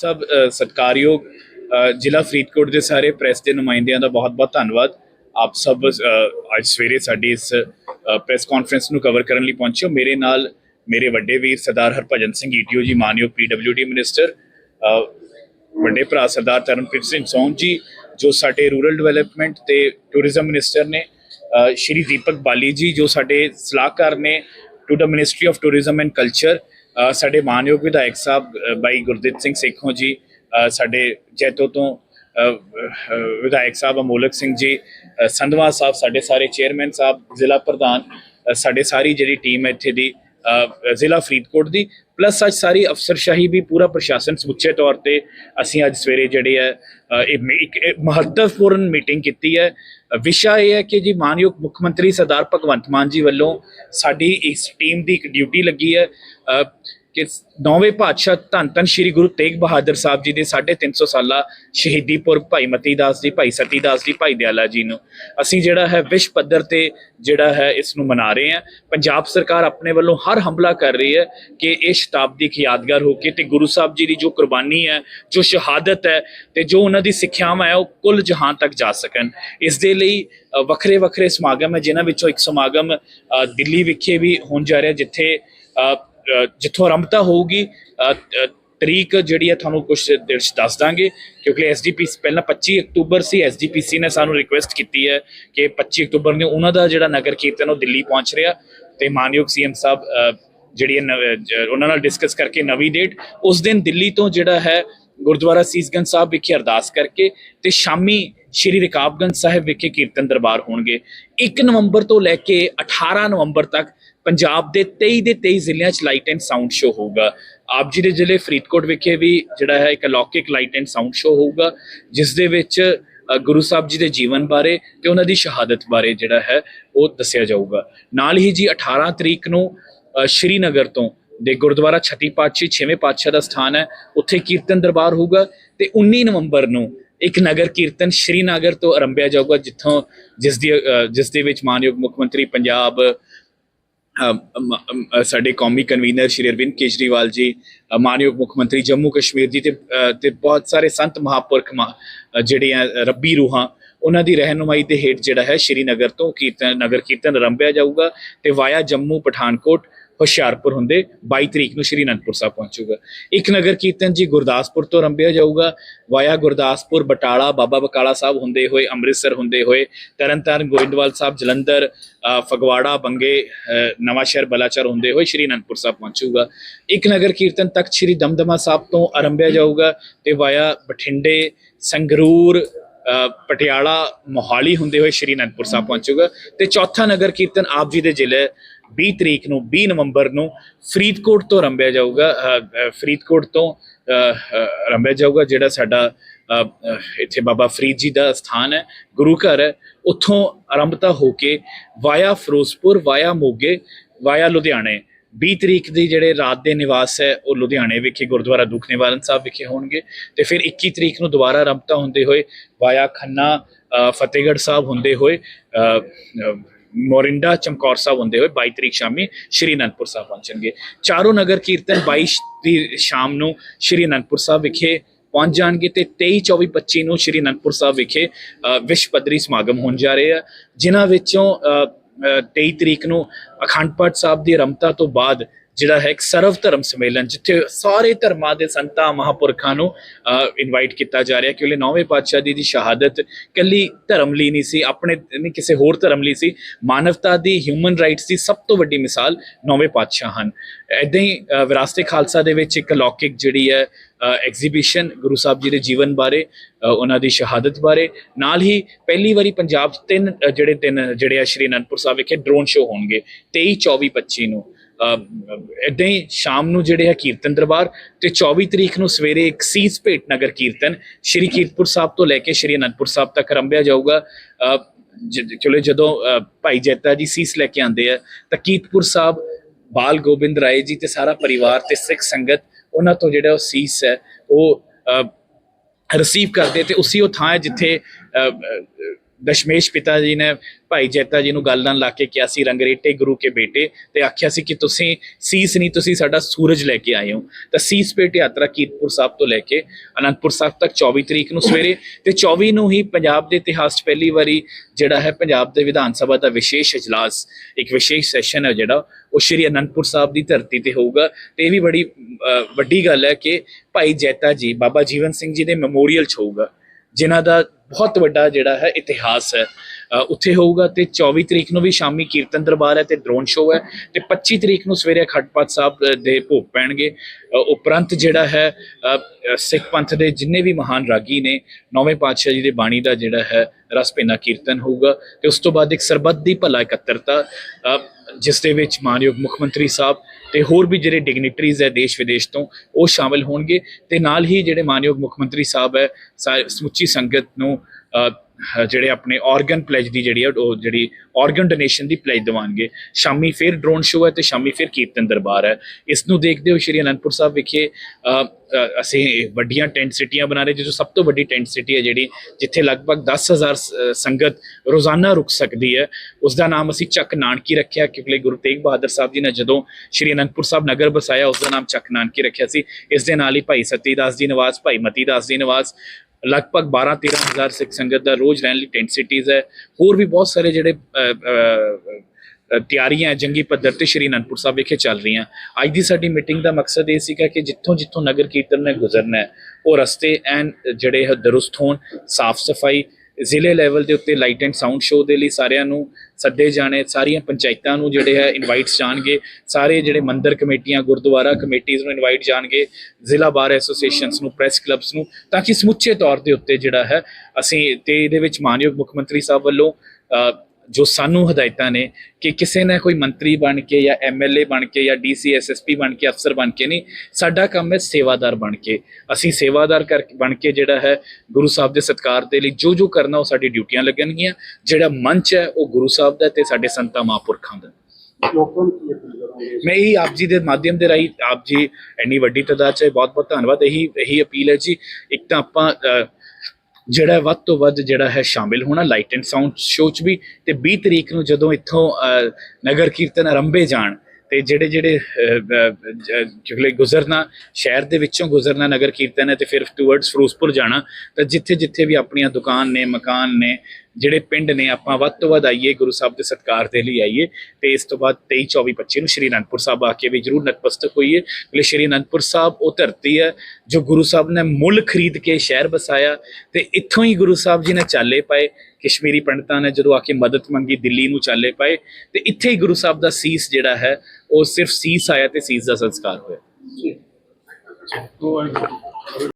ਸਭ ਅ, ਸਤਿਕਾਰਯੋਗ ਜ਼ਿਲ੍ਹਾ ਫਰੀਦਕੋਟ ਦੇ ਸਾਰੇ ਪ੍ਰੈਸ ਦੇ ਨੁਮਾਇੰਦਿਆਂ ਦਾ ਬਹੁਤ-ਬਹੁਤ ਧੰਨਵਾਦ। ਆਪ ਸਭ ਅੱਜ ਸਵੇਰੇ ਸਾਡੀ ਇਸ ਪ੍ਰੈਸ ਕਾਨਫਰੰਸ ਨੂੰ ਕਵਰ ਕਰਨ ਲਈ ਪਹੁੰਚੇ ਹੋ। ਮੇਰੇ ਨਾਲ ਮੇਰੇ ਵੱਡੇ ਵੀਰ ਸਰਦਾਰ ਹਰਭਜਨ ਸਿੰਘ ਈਟੀਓ ਜੀ ਮਾਨਯੋਗ ਪੀਡਬਲਯੂਡੀ ਮਿਨਿਸਟਰ ਅ, ਵੱਡੇ ਭਰਾ ਸਰਦਾਰ ਤਰਨਪ੍ਰੀਤ ਸਿੰਘ ਸੌਂਗ ਜੀ ਜੋ ਸਾਡੇ ਰੂਰਲ ਡਿਵੈਲਪਮੈਂਟ ਤੇ ਟੂਰਿਜ਼ਮ ਮਿਨਿਸਟਰ ਨੇ ਸ਼੍ਰੀ ਦੀਪਕ ਬਾਲੀ ਜੀ ਜੋ ਸਾਡੇ ਸਲਾਹਕਾਰ ਨੇ to the ministry of tourism and culture ਸਾਡੇ ਮਾਨਯੋਗ ਵਿਧਾਇਕ ਸਾਹਿਬ ਬਾਈ ਗੁਰਦਿੱਤ ਸਿੰਘ ਸੇਖੋਂ ਜੀ ਸਾਡੇ ਜੈਤੋ ਤੋਂ ਵਿਧਾਇਕ ਸਾਹਿਬ ਅਮੋਲਕ ਸਿੰਘ ਜੀ ਅ, ਸੰਧਵਾ ਸਾਹਿਬ ਸਾਡੇ ਸਾਰੇ ਚੇਅਰਮੈਨ ਸਾਹਿਬ ਜ਼ਿਲ੍ਹਾ ਪ੍ਰਧਾਨ ਸਾਡੇ ਸਾਰੀ ਜਿਹੜੀ ਟੀਮ ਹੈ ਇੱਥੇ ਦੀ ਜ਼ਿਲ੍ਹਾ ਫਰੀਦਕੋਟ ਦੀ ਪਲੱਸ ਅੱਜ ਸਾਰੀ ਅਫਸਰਸ਼ਾਹੀ ਵੀ ਪੂਰਾ ਪ੍ਰਸ਼ਾਸਨ ਸਮੁੱਚੇ ਤੌਰ ਤੇ ਅਸੀਂ ਅੱਜ ਸਵੇਰੇ ਜਿਹੜੇ ਹੈ ਇਹ ਮੀ- ਇੱਕ ਮਹੱਤਵਪੂਰਨ ਮੀਟਿੰਗ ਕੀਤੀ ਹੈ। ਵਿਸ਼ਾ ਇਹ ਹੈ ਕਿ ਜੀ ਮਾਨਯੋਗ ਮੁੱਖ ਮੰਤਰੀ ਸਰਦਾਰ ਭਗਵੰਤ ਮਾਨ ਜੀ ਵੱਲੋਂ ਸਾਡੀ ਇਸ ਟੀਮ ਦੀ ਇੱਕ ਡਿਊਟੀ ਲੱਗੀ ਹੈ। ਕਿ ਨੌਵੇਂ ਪਾਤਸ਼ਾਹ ਧੰਨ ਧੰਨ ਸ੍ਰੀ ਗੁਰੂ ਤੇਗ ਬਹਾਦਰ ਸਾਹਿਬ ਜੀ ਦੇ 350 ਸਾਲਾ ਸ਼ਹੀਦੀ ਪੁਰਬ ਭਾਈ ਮਤੀ ਦਾਸ ਜੀ, ਭਾਈ ਸਤੀ ਦਾਸ ਜੀ, ਭਾਈ ਦਿਆਲਾ ਜੀ ਨੂੰ। ਅਸੀਂ ਜਿਹੜਾ ਹੈ ਵਿਸ਼ਵ ਪੱਧਰ ਤੇ ਜਿਹੜਾ ਹੈ ਇਸ ਨੂੰ ਮਨਾ ਰਹੇ ਹਾਂ। ਪੰਜਾਬ ਸਰਕਾਰ ਆਪਣੇ ਵੱਲੋਂ ਹਰ ਹਮਲਾ ਕਰ ਰਹੀ ਹੈ ਕਿ ਇਹ ਸ਼ਤਾਬਦੀ ਇੱਕ ਯਾਦਗਾਰ ਹੋ ਕੇ ਤੇ ਗੁਰੂ ਸਾਹਿਬ ਜੀ ਦੀ ਜੋ ਕੁਰਬਾਨੀ ਹੈ, ਜੋ ਸ਼ਹਾਦਤ ਹੈ ਤੇ ਜੋ ਉਹਨਾਂ ਦੀ ਸਿੱਖਿਆਵਾਂ ਹੈ, ਉਹ ਕੁੱਲ ਜਹਾਨ ਤੱਕ ਜਾ ਸਕਣ। ਇਸ ਦੇ ਲਈ ਵੱਖਰੇ ਵੱਖਰੇ ਸਮਾਗਮ ਹੈ, ਜਿਨ੍ਹਾਂ ਵਿੱਚੋਂ ਇੱਕ ਸਮਾਗਮ ਦਿੱਲੀ ਵਿਖੇ ਵੀ ਹੋਣ ਜਾ ਰਿਹਾ, ਜਿੱਥੇ ਜਿੱਥੋਂ ਆਰੰਭਤਾ ਹੋਊਗੀ ਤਰੀਕ ਜਿਹੜੀ ਹੈ ਤੁਹਾਨੂੰ ਕੁਝ ਦੇਰ 'ਚ ਦੱਸ ਦਾਂਗੇ, ਕਿਉਂਕਿ ਐਸਡੀਪੀਸੀ ਪਹਿਲਾਂ 25 ਅਕਤੂਬਰ ਸੀ ਐਸਡੀਪੀਸੀ ਨੇ ਸਾਨੂੰ ਰਿਕੁਐਸਟ ਕੀਤੀ ਹੈ ਕਿ 25 ਅਕਤੂਬਰ ਨੂੰ ਉਹਨਾਂ ਦਾ ਜਿਹੜਾ ਨਗਰ ਕੀਰਤਨ ਉਹ ਦਿੱਲੀ ਪਹੁੰਚ ਰਿਹਾ ਤੇ ਮਾਨਯੋਗ ਸੀਐਮ ਸਾਹਿਬ ਜਿਹੜੀ ਹੈ ਨਵ- ਉਹਨਾਂ ਨਾਲ ਡਿਸਕਸ ਕਰਕੇ ਨਵੀਂ ਡੇਟ ਉਸ ਦਿਨ ਦਿੱਲੀ ਤੋਂ ਜਿਹੜਾ ਹੈ ਗੁਰਦੁਆਰਾ ਸੀਸਗੰਜ ਸਾਹਿਬ ਵਿਖੇ ਅਰਦਾਸ ਕਰਕੇ ਤੇ ਸ਼ਾਮੀ ਸ਼੍ਰੀ ਰਕਾਬਗੰਜ ਸਾਹਿਬ ਵਿਖੇ ਕੀਰਤਨ ਦਰਬਾਰ ਹੋਣਗੇ। 1 ਨਵੰਬਰ ਤੋਂ ਲੈ ਕੇ 18 ਨਵੰਬਰ ਤੱਕ ਪੰਜਾਬ ਦੇ 23 ਦੇ 23 ਜ਼ਿਲ੍ਹਿਆਂ 'ਚ ਲਾਈਟ ਐਂਡ ਸਾਊਂਡ ਸ਼ੋ ਹੋਊਗਾ। ਆਪ ਜੀ ਦੇ ਜ਼ਿਲ੍ਹੇ ਫਰੀਦਕੋਟ ਵਿਖੇ ਵੀ ਜਿਹੜਾ ਹੈ ਇੱਕ ਅਲੌਕਿਕ ਲਾਈਟ ਐਂਡ ਸਾਊਂਡ ਸ਼ੋ ਹੋਊਗਾ, ਜਿਸ ਦੇ ਵਿੱਚ ਗੁਰੂ ਸਾਹਿਬ ਜੀ ਦੇ ਜੀਵਨ ਬਾਰੇ ਤੇ ਉਹਨਾਂ ਦੀ ਸ਼ਹਾਦਤ ਬਾਰੇ ਜਿਹੜਾ ਹੈ ਉਹ ਦੱਸਿਆ ਜਾਊਗਾ। ਨਾਲ ਹੀ ਜੀ 18 ਤਰੀਕ ਨੂੰ ਸ਼੍ਰੀਨਗਰ ਤੋਂ ਦੇ ਗੁਰਦੁਆਰਾ ਛਤੀ ਪਾਤਸ਼ਾਹ, ਛੇਵੇਂ ਪਾਤਸ਼ਾਹ ਦਾ ਸਥਾਨ ਹੈ, ਉੱਥੇ ਕੀਰਤਨ ਦਰਬਾਰ ਹੋਊਗਾ ਤੇ 19 ਨਵੰਬਰ ਨੂੰ ਇੱਕ ਨਗਰ ਕੀਰਤਨ ਸ਼੍ਰੀਨਗਰ ਤੋਂ ਆਰੰਭਿਆ ਜਾਊਗਾ, ਜਿੱਥੋਂ ਜਿਸ ਦੀ ਜਿਸ ਦੇ ਵਿੱਚ ਮਾਨਯੋਗ ਮੁੱਖ ਮੰਤਰੀ ਪੰਜਾਬ ਸਾਡੇ ਕੌਮੀ ਕਨਵੀਨਰ ਸ਼੍ਰੀ ਅਰਵਿੰਦ ਕੇਜਰੀਵਾਲ ਜੀ ਮਾਨਯੋਗ ਮੁੱਖ ਮੰਤਰੀ ਜੰਮੂ ਕਸ਼ਮੀਰ ਜੀ ਤੇ ਅ, ਤੇ ਬਹੁਤ ਸਾਰੇ ਸੰਤ ਮਹਾਪੁਰਖ ਮਾ- ਜਿਹੜੇ ਆ ਰੱਬੀ ਰੂਹਾਂ ਉਹਨਾਂ ਦੀ ਰਹਿਨੁਮਾਈ ਦੇ ਹੇਠ ਜਿਹੜਾ ਹੈ ਸ਼੍ਰੀਨਗਰ ਤੋਂ ਕੀਰਤਨ ਨਗਰ ਕੀਰਤਨ ਆਰੰਭਿਆ ਜਾਊਗਾ ਤੇ ਵਾਇਆ ਜੰਮੂ ਪਠਾਨਕੋਟ ਹੁਸ਼ਿਆਰਪੁਰ ਹੁੰਦੇ 22 ਤਰੀਕ ਨੂੰ ਸ਼੍ਰੀ ਅਨੰਦਪੁਰ ਸਾਹਿਬ ਪਹੁੰਚੂਗਾ। ਇੱਕ ਨਗਰ ਕੀਰਤਨ ਜੀ ਗੁਰਦਾਸਪੁਰ ਤੋਂ ਆਰੰਭਿਆ ਜਾਊਗਾ। ਵਾਇਆ ਗੁਰਦਾਸਪੁਰ, ਬਟਾਲਾ, ਬਾਬਾ ਬਕਾਲਾ ਸਾਹਿਬ ਹੁੰਦੇ ਹੋਏ, ਅੰਮ੍ਰਿਤਸਰ ਹੁੰਦੇ ਹੋਏ, ਤਰਨਤਾਰਨ, ਗੋਇੰਦਵਾਲ ਸਾਹਿਬ, ਜਲੰਧਰ ਫਗਵਾੜਾ, ਬੰਗੇ ਨਵਾਂਸ਼ਹਿਰ ਨਵਾਂ ਹੁੰਦੇ ਹੋਏ ਸ਼੍ਰੀ ਅਨੰਦਪੁਰ ਸਾਹਿਬ ਪਹੁੰਚੂਗਾ। ਇੱਕ ਨਗਰ ਕੀਰਤਨ ਤੱਕ ਸ਼੍ਰੀ ਦਮਦਮਾ ਸਾਹਿਬ ਤੋਂ ਆਰੰਭਿਆ ਜਾਊਗਾ ਤੇ ਵਾਇਆ ਬਠਿੰਡੇ, ਸੰਗਰੂਰ ਪਟਿਆਲਾ, ਮੋਹਾਲੀ ਹੁੰਦੇ ਹੋਏ ਸ਼੍ਰੀ ਅਨੰਦਪੁਰ ਸਾਹਿਬ ਪਹੁੰਚੂਗਾ। ਤੇ ਚੌਥਾ ਨਗਰ ਕੀਰਤਨ ਆਪ ਜੀ ਦੇ ਜ਼ਿਲ੍ਹੇ 20 ਤਰੀਕ ਨੂੰ 20 ਨਵੰਬਰ ਨੂੰ ਫਰੀਦਕੋਟ ਤੋਂ ਆਰੰਭਿਆ ਜਾਊਗਾ ਫਰੀਦਕੋਟ ਤੋਂ ਅ, ਆਰੰਭਿਆ ਜਾਊਗਾ ਜਿਹੜਾ ਸਾਡਾ ਇੱਥੇ ਬਾਬਾ ਫਰੀਦ ਜੀ ਦਾ ਸਥਾਨ ਹੈ ਗੁਰੂ ਘਰ ਹੈ। ਉੱਥੋਂ ਆਰੰਭਤਾ ਹੋ ਕੇ ਵਾਇਆ ਫਿਰੋਜ਼ਪੁਰ ਵਾਇਆ ਮੋਗੇ ਵਾਇਆ ਲੁਧਿਆਣੇ। 20 ਤਰੀਕ ਦੀ ਜਿਹੜੇ ਰਾਤ ਦੇ ਨਿਵਾਸ ਹੈ ਉਹ ਲੁਧਿਆਣੇ ਵਿਖੇ ਗੁਰਦੁਆਰਾ ਦੁੱਖ ਨਿਵਾਰਨ ਸਾਹਿਬ ਵਿਖੇ ਹੋਣਗੇ। ਤੇ ਫਿਰ 21 ਤਰੀਕ ਨੂੰ ਦੁਬਾਰਾ ਆਰੰਭਤਾ ਹੁੰਦੇ ਹੋਏ ਵਾਇਆ ਖੰਨਾ ਫਤਿਹਗੜ੍ਹ ਸਾਹਿਬ ਹੁੰਦੇ ਹੋਏ ਮੋਰਿੰਡਾ ਚਮਕੌਰ ਸਾਹਿਬ ਹੁੰਦੇ ਹੋਏ 22 ਤਰੀਕ ਸ਼ਾਮੀ ਸ਼੍ਰੀ ਅਨੰਦਪੁਰ ਸਾਹਿਬ ਪਹੁੰਚਣਗੇ। ਚਾਰੋਂ ਨਗਰ ਕੀਰਤਨ 22 ਦੀ ਸ਼ਾਮ ਨੂੰ ਸ਼੍ਰੀ ਅਨੰਦਪੁਰ ਸਾਹਿਬ ਵਿਖੇ ਪਹੁੰਚ ਜਾਣਗੇ ਤੇ 23 24 25 ਨੂੰ ਸ਼੍ਰੀ ਅਨੰਦਪੁਰ ਸਾਹਿਬ ਵਿਖੇ ਵਿਸ਼ਵ ਪੱਧਰੀ ਸਮਾਗਮ ਹੋਣ ਜਾ ਰਹੇ ਆ। ਜਿਨ੍ਹਾਂ ਵਿੱਚੋਂ ਅ, 23 ਤਰੀਕ ਨੂੰ ਅਖੰਡ ਪਾਠ ਸਾਹਿਬ ਦੀ ਰਮਤਾ ਤੋਂ ਬਾਅਦ ਜਿਹੜਾ ਹੈ ਇੱਕ ਸਰਵ ਧਰਮ ਸੰਮੇਲਨ ਜਿੱਥੇ ਸਾਰੇ ਧਰਮਾਂ ਦੇ ਸੰਤਾਂ ਮਹਾਪੁਰਖਾਂ ਨੂੰ ਇਨਵਾਈਟ ਕੀਤਾ ਜਾ ਰਿਹਾ ਕਿਉਂਕਿ ਨੌਵੇਂ ਪਾਤਸ਼ਾਹ ਦੀ ਦੀ ਸ਼ਹਾਦਤ ਕੱਲੀ ਧਰਮ ਲਈ ਨਹੀਂ ਸੀ ਆਪਣੇ ਨਹੀਂ ਕਿਸੇ ਹੋਰ ਧਰਮ ਲਈ ਸੀ ਮਾਨਵਤਾ ਦੀ ਹਿਊਮਨ ਰਾਈਟਸ ਦੀ ਸਭ ਤੋਂ ਵੱਡੀ ਮਿਸਾਲ ਨੌਵੇਂ ਪਾਤਸ਼ਾਹ ਹਨ। ਐਦਾਂ ਹੀ ਅ, ਵਿਰਾਸਤੇ ਖਾਲਸਾ ਦੇ ਵਿੱਚ ਇੱਕ ਲੌਕਿਕ ਜਿਹੜੀ ਹੈ ਐਗਜ਼ੀਬਿਸ਼ਨ ਗੁਰੂ ਸਾਹਿਬ ਜੀ ਦੇ ਜੀਵਨ ਬਾਰੇ ਉਹਨਾਂ ਦੀ ਸ਼ਹਾਦਤ ਬਾਰੇ। ਨਾਲ ਹੀ ਪਹਿਲੀ ਵਾਰੀ ਪੰਜਾਬ 'ਚ ਤਿੰਨ ਜਿਹੜੇ ਤਿੰਨ ਜਿਹੜੇ ਆ ਸ਼੍ਰੀ ਅਨੰਦਪੁਰ ਸਾਹਿਬ ਵਿਖੇ ਡਰੋਨ ਸ਼ੋ ਹੋਣਗੇ 23 24 25 ਨੂੰ। ਇਦਾਂ ਹੀ ਸ਼ਾਮ ਨੂੰ ਜਿਹੜੇ ਹੈ ਕੀਰਤਨ ਦਰਬਾਰ ਤੇ 24 ਤਰੀਕ ਨੂੰ ਸਵੇਰੇ ਇੱਕ ਸੀਸ ਭੇਟ ਨਗਰ ਕੀਰਤਨ ਸ਼੍ਰੀ ਕੀਰਤਪੁਰ ਸਾਹਿਬ ਤੋਂ ਲੈ ਕੇ ਸ਼੍ਰੀ ਅਨੰਦਪੁਰ ਸਾਹਿਬ ਤੱਕ ਆਰੰਭਿਆ ਜਾਊਗਾ। ਜ- ਚਲੋ ਜਦੋਂ ਭਾਈ ਜੈਤਾ ਜੀ ਸੀਸ ਲੈ ਕੇ ਆਉਂਦੇ ਆ ਤਾਂ ਕੀਰਤਪੁਰ ਸਾਹਿਬ, ਬਾਲ ਗੋਬਿੰਦ ਰਾਏ ਜੀ ਤੇ ਸਾਰਾ ਪਰਿਵਾਰ ਤੇ ਸਿੱਖ ਸੰਗਤ ਉਹਨਾਂ ਤੋਂ ਜਿਹੜਾ ਉਹ ਸੀਸ ਹੈ, ਉਹ ਰਿਸੀਵ ਕਰਦੇ ਤੇ ਉਸੇ ਉਹ ਥਾਂ ਹੈ ਜਿੱਥੇ ਦਸ਼ਮੇਸ਼ ਪਿਤਾ ਜੀ ਨੇ ਭਾਈ ਜੈਤਾ ਜੀ ਨੂੰ ਗੱਲ ਨਾਲ ਲਾ ਕੇ ਕਿਹਾ ਸੀ ਰੰਗਰੇਟੇ ਗੁਰੂ ਕੇ ਬੇਟੇ ਤੇ ਆਖਿਆ ਸੀ ਕਿ ਤੁਸੀਂ ਸੀਸ ਨਹੀਂ, ਤੁਸੀਂ ਸਾਡਾ ਸੂਰਜ ਲੈ ਕੇ ਆਏ ਹੋ। ਤਾਂ ਸੀਸ ਪੇਟ ਯਾਤਰਾ ਕੀਰਤਪੁਰ ਸਾਹਿਬ ਤੋਂ ਲੈ ਕੇ ਅਨੰਦਪੁਰ ਸਾਹਿਬ ਤੱਕ 24 ਤਰੀਕ ਨੂੰ ਸਵੇਰੇ ਤੇ 24 ਨੂੰ ਹੀ ਪੰਜਾਬ ਦੇ ਇਤਿਹਾਸ 'ਚ ਪਹਿਲੀ ਵਾਰੀ ਜਿਹੜਾ ਹੈ ਪੰਜਾਬ ਦੇ ਵਿਧਾਨ ਸਭਾ ਦਾ ਵਿਸ਼ੇਸ਼ ਇਜਲਾਸ, ਇੱਕ ਵਿਸ਼ੇਸ਼ ਸੈਸ਼ਨ ਹੈ ਜਿਹੜਾ, ਉਹ ਸ਼੍ਰੀ ਅਨੰਦਪੁਰ ਸਾਹਿਬ ਦੀ ਧਰਤੀ ਤੇ ਹੋਊਗਾ। ਤੇ ਇਹ ਵੀ ਬੜੀ ਵੱਡੀ ਗੱਲ ਹੈ ਕਿ ਭਾਈ ਜੈਤਾ ਜੀ, ਬਾਬਾ ਜੀਵਨ ਸਿੰਘ ਜੀ ਦੇ ਮੈਮੋਰੀਅਲ 'ਚ ਹੋਊਗਾ, ਜਿਨ੍ਹਾਂ ਦਾ ਬਹੁਤ ਵੱਡਾ ਜਿਹੜਾ ਹੈ ਇਤਿਹਾਸ ਹੈ। ਉੱਥੇ ਹੋਊਗਾ ਤੇ 24 ਤਰੀਕ ਨੂੰ ਵੀ ਸ਼ਾਮੀ ਕੀਰਤਨ ਦਰਬਾਰ ਹੈ ਤੇ ਡਰੋਨ ਸ਼ੋਅ ਹੈ ਤੇ 25 ਤਰੀਕ ਨੂੰ ਸਵੇਰੇ ਖਟਪਤ ਸਾਹਿਬ ਦੇ ਭੋਗ ਪੈਣਗੇ। ਉਪਰੰਤ ਜਿਹੜਾ ਹੈ ਸਿੱਖ ਪੰਥ ਦੇ ਜਿੰਨੇ ਵੀ ਮਹਾਨ ਰਾਗੀ ਨੇ, ਨੌਵੇਂ ਪਾਤਸ਼ਾਹ ਜੀ ਦੇ ਬਾਣੀ ਦਾ ਜਿਹੜਾ ਹੈ ਰਸ ਭਿੰਨਾ ਕੀਰਤਨ ਹੋਊਗਾ ਤੇ ਉਸ ਤੋਂ ਬਾਅਦ ਇੱਕ ਸਰਬੱਤ ਦੀ ਭਲਾ ਇਕੱਤਰਤਾ ਜਿਸ ਦੇ ਵਿੱਚ ਮਾਨਯੋਗ ਮੁੱਖ ਮੰਤਰੀ ਸਾਹਿਬ ਤੇ ਹੋਰ ਵੀ ਜਿਹੜੇ ਡਿਗਨਿਟਰੀਜ਼ ਹੈ ਦੇਸ਼ ਵਿਦੇਸ਼ ਤੋਂ, ਉਹ ਸ਼ਾਮਿਲ ਹੋਣਗੇ ਤੇ ਨਾਲ ਹੀ ਜਿਹੜੇ ਮਾਨਯੋਗ ਮੁੱਖ ਮੰਤਰੀ ਸਾਹਿਬ ਹੈ, ਸਾ- ਸਮੁੱਚੀ ਸੰਗਤ ਨੂੰ ਜਿਹੜੇ ਆਪਣੇ ਆਰਗਨ ਪਲੇਜ ਦੀ ਜਿਹੜੀ ਹੈ ਉਹ ਜਿਹੜੀ ਆਰਗਨ ਡੋਨੇਸ਼ਨ ਦੀ ਪਲੇਜ ਦਿਵਾਣਗੇ ਸ਼ਾਮੀ ਫਿਰ ਡਰੋਨ ਸ਼ੋਅ ਹੈ ਤੇ ਸ਼ਾਮੀ ਫਿਰ ਕੀਰਤਨ ਦਰਬਾਰ ਹੈ। ਇਸ ਨੂੰ ਦੇਖਦੇ ਹੋਏ ਸ਼੍ਰੀ ਅਨੰਦਪੁਰ ਸਾਹਿਬ ਵਿਖੇ ਅਸੀਂ ਵੱਡੀਆਂ ਟੈਂਟ ਸਿਟੀਆਂ ਬਣਾ ਰਹੇ, ਜੋ ਸਭ ਤੋਂ ਵੱਡੀ ਟੈਂਟ ਸਿਟੀ ਹੈ ਜਿਹੜੀ, ਜਿੱਥੇ ਲਗਭਗ 10000 ਸ- ਸੰਗਤ ਰੋਜ਼ਾਨਾ ਰੁਕ ਸਕਦੀ ਹੈ। ਉਸ ਦਾ ਨਾਮ ਅਸੀਂ ਚੱਕ ਨਾਨਕੀ ਰੱਖਿਆ ਕਿਉਂਕਿ ਗੁਰੂ ਤੇਗ ਬਹਾਦਰ ਸਾਹਿਬ ਜੀ ਨੇ ਜਦੋਂ ਸ਼੍ਰੀ ਅਨੰਦਪੁਰ ਸਾਹਿਬ ਨਗਰ ਬਸਾਇਆ ਉਸ ਦਾ ਨਾਮ ਚੱਕ ਨਾਨਕੀ ਰੱਖਿਆ ਸੀ। ਇਸ ਦੇ ਨਾਲ ਹੀ ਭਾਈ ਸਤੀ ਦਾਸ ਜੀ ਨਿਵਾਸ, ਭਾਈ ਮਤੀ ਦਾਸ ਜੀ ਨਿਵਾਸ ਲਗਭਗ 12 13000 ਸਿੱਖ ਸੰਗਤ ਦਾ ਰੋਜ਼ ਰਹਿਣ ਲਈ ਟੈਂਟ ਸਿਟੀਜ਼ ਹੈ ਹੋਰ ਵੀ ਬਹੁਤ ਸਾਰੇ ਜਿਹੜੇ ਤਿਆਰੀਆਂ ਜੰਗੀ ਪੱਧਰ ਤੇ ਸ਼੍ਰੀ ਅਨੰਦਪੁਰ ਸਾਹਿਬ ਵਿਖੇ ਚੱਲ ਰਹੀਆਂ ਅੱਜ ਦੀ ਸਾਡੀ ਮੀਟਿੰਗ ਦਾ ਮਕਸਦ ਇਹ ਸੀਗਾ ਕਿ ਜਿੱਥੋਂ ਜਿੱਥੋਂ ਨਗਰ ਕੀਰਤਨ ਨੇ ਗੁਜ਼ਰਨਾ ਉਹ ਰਸਤੇ ਐਨ ਜਿਹੜੇ ਹੈ ਦਰੁਸਤ ਹੋਣ ਸਾਫ਼ ਸਫ਼ਾਈ ਜ਼ਿਲ੍ਹੇ ਲੈਵਲ ਦੇ ਉੱਤੇ ਲਾਈਟ ਐਂਡ ਸਾਊਂਡ ਸ਼ੋਅ ਦੇ ਲਈ ਸਾਰਿਆਂ ਨੂੰ ਸੱਦੇ ਜਾਣੇ, ਸਾਰੀਆਂ ਪੰਚਾਇਤਾਂ ਨੂੰ ਜਿਹੜੇ ਹੈ ਇਨਵਾਈਟਸ ਜਾਣਗੇ, ਸਾਰੇ ਜਿਹੜੇ ਮੰਦਰ ਕਮੇਟੀਆਂ, ਗੁਰਦੁਆਰਾ ਕਮੇਟੀਆਂ ਨੂੰ ਇਨਵਾਈਟ ਜਾਣਗੇ, ਜ਼ਿਲ੍ਹਾ ਬਾਰ ਐਸੋਸੀਏਸ਼ਨਸ ਨੂੰ ਪ੍ਰੈਸ ਕਲੱਬਸ ਨੂੰ, ਤਾਂ ਕਿ ਸਮੁੱਚੇ ਤੌਰ ਦੇ ਉੱਤੇ ਜਿਹੜਾ ਹੈ, ਅਸੀਂ ਤੇ ਇਹਦੇ ਵਿੱਚ ਮਾਨਯੋਗ ਮੁੱਖ ਮੰਤਰੀ ਸਾਹਿਬ ਵੱਲੋਂ ਜੋ ਸਾਨੂੰ ਹਦਾਇਤਾਂ ਨੇ ਕਿ ਕਿਸੇ ਨੇ ਕੋਈ ਮੰਤਰੀ ਬਣ ਕੇ ਜਾਂ ਐਮਐਲਏ ਬਣ ਕੇ ਜਾਂ ਡੀਸੀ ਐਸਐਸਪੀ ਬਣ ਕੇ ਅਫਸਰ ਬਣ ਕੇ ਨਹੀਂ ਸਾਡਾ ਕੰਮ ਹੈ ਸੇਵਾਦਾਰ ਬਣ ਕੇ। ਅਸੀਂ ਸੇਵਾਦਾਰ ਕਰ ਬਣ ਕੇ ਜਿਹੜਾ ਹੈ ਗੁਰੂ ਸਾਹਿਬ ਦੇ ਸਤਕਾਰ ਦੇ ਲਈ ਜੋ ਜੋ ਕਰਨਾ ਉਹ ਸਾਡੀ ਡਿਊਟੀਆਂ ਲੱਗਣਗੀਆਂ। ਜਿਹੜਾ ਮੰਚ ਹੈ ਉਹ ਗੁਰੂ ਸਾਹਿਬ ਦਾ ਤੇ ਸਾਡੇ ਸੰਤਾਂ ਮਹਾਂਪੁਰਖਾਂ ਦਾ। ਮੈਂ ਇਹੀ ਆਪ ਜੀ ਦੇ ਮਾਧਿਅਮ ਦੇ ਰਾਹੀਂ ਆਪ ਜੀ ਇੰਨੀ ਵੱਡੀ ਤਾਦਾਦ ਚ ਬਹੁਤ ਬਹੁਤ ਧੰਨਵਾਦ। ਇਹੀ ਇਹੀ ਅਪੀਲ ਹੈ ਜੀ। ਇੱਕ ਤਾਂ ਆਪਾਂ ਜਿਹੜਾ ਵੱਧ ਤੋਂ ਵੱਧ ਜਿਹੜਾ ਹੈ ਸ਼ਾਮਿਲ ਹੋਣਾ ਲਾਈਟ ਐਂਡ ਸਾਊਂਡ ਸ਼ੋਅ ਚ ਵੀ। ਤੇ 20 ਤਰੀਕ ਨੂੰ ਜਦੋਂ ਇੱਥੋਂ ਨਗਰ ਕੀਰਤਨ ਆਰੰਭੇ ਜਾਣ ਤੇ ਜਿਹੜੇ ਜਿਹੜੇ ਜਿਹੜੇ ਗੁਜ਼ਰਨਾ, ਸ਼ਹਿਰ ਦੇ ਵਿੱਚੋਂ ਗੁਜ਼ਰਨਾ ਨਗਰ ਕੀਰਤਨ ਹੈ ਤੇ ਫਿਰ ਟੂਵਰਡਸ ਫਿਰੋਜ਼ਪੁਰ ਜਾਣਾ, ਤਾਂ ਜਿੱਥੇ ਜਿੱਥੇ ਵੀ ਆਪਣੀਆਂ ਦੁਕਾਨ ਨੇ, ਮਕਾਨ ਨੇ, ਜਿਹੜੇ ਪਿੰਡ ਨੇ, ਆਪਾਂ ਵੱਧ ਤੋਂ ਵੱਧ ਆਈਏ, ਗੁਰੂ ਸਾਹਿਬ ਦੇ ਸਤਕਾਰ ਦੇ ਲਈ ਆਈਏ, ਤੇ ਇਸ ਤੋਂ ਬਾਅਦ 23 24 25 ਨੂੰ ਸ਼੍ਰੀ ਅਨੰਦਪੁਰ ਸਾਹਿਬ ਆ ਕੇ ਵੀ ਜਰੂਰ ਨਤਮਸਤਕ ਹੋਈਏ। ਕਿਉਂਕਿ ਸ਼੍ਰੀ ਅਨੰਦਪੁਰ ਸਾਹਿਬ ਉਹ ਧਰਤੀ ਹੈ ਜੋ ਗੁਰੂ ਸਾਹਿਬ ਨੇ ਮੁੱਲ ਖਰੀਦ ਕੇ ਸ਼ਹਿਰ ਬਸਾਇਆ ਤੇ ਇੱਥੋਂ ਹੀ ਗੁਰੂ ਸਾਹਿਬ ਜੀ ਨੇ ਚਾਲੇ ਪਾਏ। ਕਸ਼ਮੀਰੀ ਪੰਡਤਾਂ ਨੇ ਜਦੋਂ ਆ ਕੇ ਮਦਦ ਮੰਗੀ, ਦਿੱਲੀ ਨੂੰ ਚਾਲੇ ਪਾਏ, ਤੇ ਇੱਥੇ ਹੀ ਗੁਰੂ ਸਾਹਿਬ ਦਾ ਸੀਸ ਜਿਹੜਾ ਹੈ ਉਹ ਸਿਰਫ ਸੀਸ ਆਇਆ ਤੇ ਸੀਸ ਦਾ ਸੰਸਕਾਰ ਹੋਇਆ।